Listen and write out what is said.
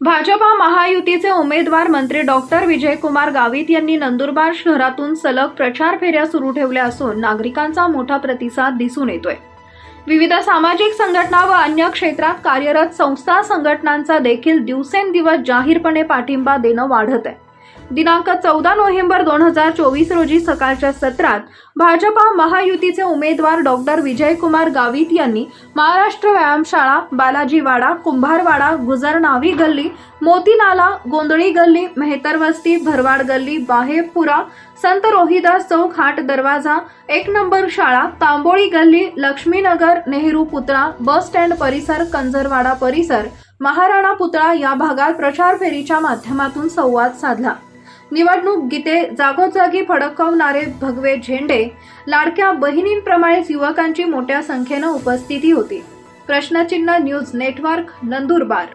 भाजपा महायुतीचे उमेदवार मंत्री डॉक्टर विजयकुमार गावित यांनी नंदुरबार शहरातून सलग प्रचार फेऱ्या सुरू ठेवल्या असून नागरिकांचा मोठा प्रतिसाद दिसून येतोय. विविध सामाजिक संघटना व अन्य क्षेत्रात कार्यरत संस्था संघटनांचा देखील दिवसेंदिवस जाहीरपणे पाठिंबा देणं वाढत आहे. दिनांक चौदा नोव्हेंबर दोन हजार चोवीस रोजी सकाळच्या सत्रात भाजपा महायुतीचे उमेदवार डॉक्टर विजयकुमार गावित यांनी महाराष्ट्र व्यायामशाळा बालाजीवाडा कुंभारवाडा गुजरनावी गल्ली मोतीनाला गोंधळी गल्ली मेहतर वस्ती भरवाड गल्ली बाहेपुरा संत रोहिदास चौक हाट दरवाजा एक नंबर शाळा तांबोळी गल्ली लक्ष्मीनगर नेहरू पुतळा बस स्टँड परिसर कंजरवाडा परिसर महाराणा पुतळा या भागात प्रचार फेरीच्या माध्यमातून संवाद साधला. निवडणूक गीते जागोजागी फडकवणारे भगवे झेंडे लाडक्या बहिणींप्रमाणेच युवकांची मोठ्या संख्येनं उपस्थिती होती. प्रश्नचिन्ह न्यूज नेटवर्क नंदुरबार.